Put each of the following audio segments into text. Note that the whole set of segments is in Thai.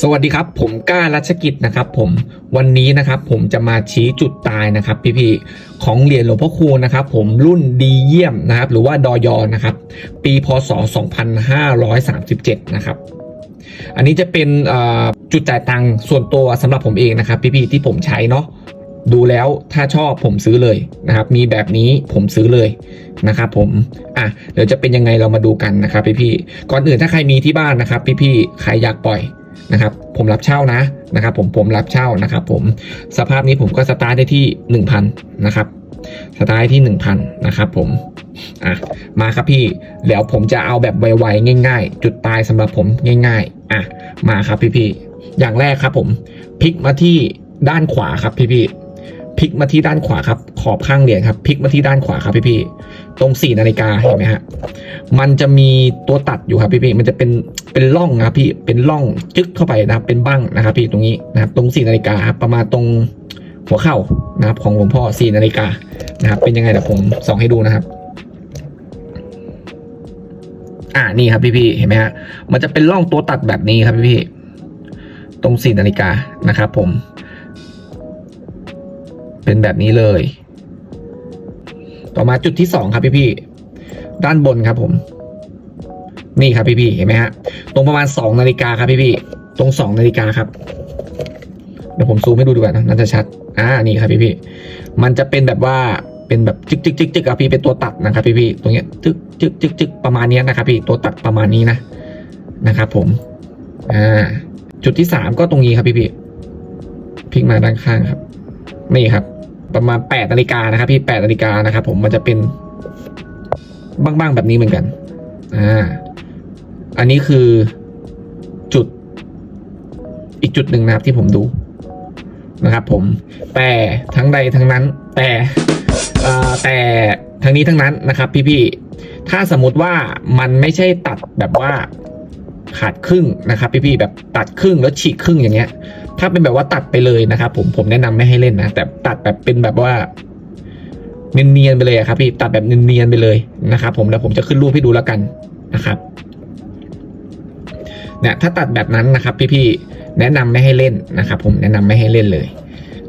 สวัสดีครับ ผมก้ารัชกิจนะครับผมวันนี้นะครับผมจะมาชี้จุดตายนะครับ พี่ๆของเหรียญหลวงพ่อคูณนะครับ ผมรุ่นดีเยี่ยมนะครับ หรือว่าดอยอนะครับ ปีพศ 2537 นะครับ อันนี้จะเป็นจุดจ่ายตังค์ส่วนตัวสำหรับผมเองนะครับ พี่ๆที่ผมใช้เนาะดูแล้วถ้าชอบผมซื้อเลยนะครับ มีแบบนี้ผมซื้อเลยนะครับผมอะเดี๋ยวจะเป็นยังไงเรามาดูกันนะครับ พี่ๆก่อนอื่นถ้าใครมีที่บ้านนะครับ พี่ๆใครอยากปล่อย นะครับผมรับเช่านะนะครับผมผมรับเช่านะครับผมสภาพนี้ผมก็สตาร์ทได้ที่ 1,000นะครับสตาร์ทที่ 1,000นะครับผมอะมาครับพี่เดี๋ยวผมจะเอาแบบไวๆง่าย ๆ จุดตายสำหรับผมง่าย ๆอะมาครับพี่ๆอย่างแรกครับผมพลิกมาที่ด้านขวาครับพี่ๆ ลิกมาที่ด้านขวาครับ ขอบข้างเหรียญครับพลิกมาที่ด้านขวาครับพี่ๆตรง4นาฬิกาเห็นไหมฮะมันจะมีตัวตัดอยู่ครับพี่พี่มันจะเป็นเป็นร่องนะครับพี่เป็นร่องจึ๊กเข้าไปนะครับ เป็นบั้งนะครับพี่ตรงนี้นะครับตรงสี่นาฬิกาครับประมาณตรงหัวเข่านะครับ ของหลวงพ่อสี่นาฬิกานะครับ เป็นยังไงเดี๋ยวผมส่องให้ดูนะครับอ่านี่ครับพี่พี่เห็นไหมฮะมันจะเป็นร่องตัวตัดแบบนี้ครับพี่พี่ตรงสี่นาฬิกานะครับ ผม เป็นแบบนี้เลย ต่อมาจุดที่สองครับพี่พี่ด้านบนครับผม นี่ครับพี่พี่เห็นไหมฮะตรงประมาณสองนาฬิกาครับพี่พี่ตรงสองนาฬิกาครับเดี๋ยวผมซูมให้ดูดีกว่านะน่าจะชัดอ่านี่ครับพี่พี่มันจะเป็นแบบว่าเป็นแบบจึกจึกจึกจึกครับพี่เป็นตัวตัดนะครับพี่พี่ตรงเนี้ยจึกจึกจึกจึกประมาณนี้นะครับพี่ตัวตัดประมาณนี้นะนะครับ ผมอ่าจุดที่สามก็ตรงนี้ครับพี่พี่พลิกมาด้านข้างครับ นี่ครับ ประมาณแปดนาฬิกานะครับ พี่แปดนาฬิกานะครับผมมันจะเป็นบ้างๆแบบนี้เหมือนกัน อ่า อันนี้คือจุด อีกจุดหนึ่งนะครับที่ผมดูนะครับ ผม แต่ทั้งใดทั้งนั้น แต่อ่อแต่ทั้งนี้ทั้งนั้นนะครับ พี่ๆ ถ้าสมมติว่ามันไม่ใช่ตัดแบบว่าขาดครึ่งนะครับ พี่ๆแบบตัดครึ่งแล้วฉีกครึ่งอย่างเงี้ย ถ้าเป็นแบบว่าตัดไปเลยนะครับผมผมแนะนำไม่ให้เล่นนะแต่ตัดแบบเป็นแบบว่าเนียนๆไปเลยครับพี่ตัดแบบเนียนๆไปเลยนะครับผมแล้วผมจะขึ้นรูปให้ดูแล้วกันนะครับเนี่ยถ้าตัดแบบนั้นนะครับ พี่ๆแนะนำไม่ให้เล่นนะครับ ผมแนะนำไม่ให้เล่นเลย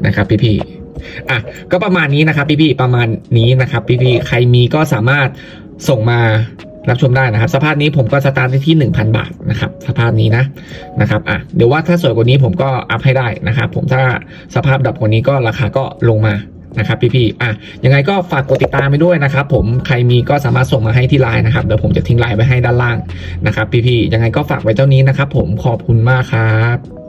นะครับ พี่ๆอะก็ประมาณนี้นะครับพี่ๆประมาณนี้นะครับพี่ๆใครมีก็สามารถส่งมา รับชมได้นะครับ สภาพนี้ผมก็สตาร์ทที่ 1,000 บาทนะครับ สภาพนี้นะนะครับอะเดี๋ยวว่าถ้าสวยกว่านี้ผมก็อัพให้ได้นะครับ ผมถ้าสภาพดับกว่านี้ก็ราคาก็ลงมานะครับพี่ๆ อะ ยังไงก็ฝากกดติดตามไปด้วยนะครับผม ใครมีก็สามารถส่งมาให้ที่ไลน์นะครับ เดี๋ยวผมจะทิ้งไลน์ไว้ให้ด้านล่างนะครับพี่ๆ ยังไงก็ฝากไว้เจ้านี้นะครับผม ขอบคุณมากครับ